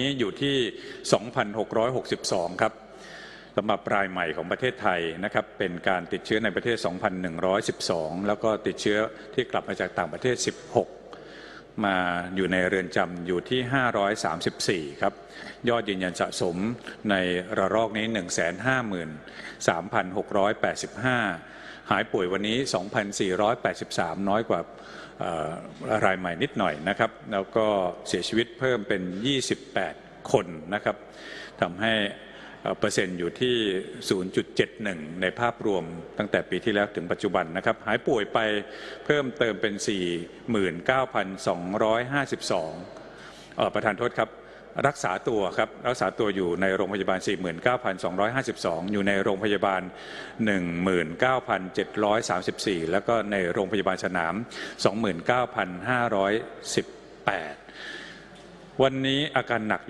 นี้อยู่ที่ 2,662 ครับสำหรับรายใหม่ของประเทศไทยนะครับเป็นการติดเชื้อในประเทศ 2,112 แล้วก็ติดเชื้อที่กลับมาจากต่างประเทศ 16 มาอยู่ในเรือนจำอยู่ที่ 534 ครับ ยอดยืนยันสะสมในระลอกนี้ 153,685 หายป่วยวันนี้ 2,483 น้อยกว่ารายใหม่นิดหน่อยนะครับ แล้วก็เสียชีวิตเพิ่มเป็น 28 คนนะครับทำให้เปอร์เซ็นต์อยู่ที่ 0.71 ในภาพรวมตั้งแต่ปีที่แล้วถึงปัจจุบันนะครับ หายป่วยไปเพิ่มเติมเป็น 49,252ประธานโทษครับ รักษาตัวครับรักษาตัวอยู่ในโรงพยาบาล 49,252 อยู่ในโรงพยาบาล 19,734 แล้วก็ในโรงพยาบาลสนาม 29,518 วันนี้อาการหนักอยู่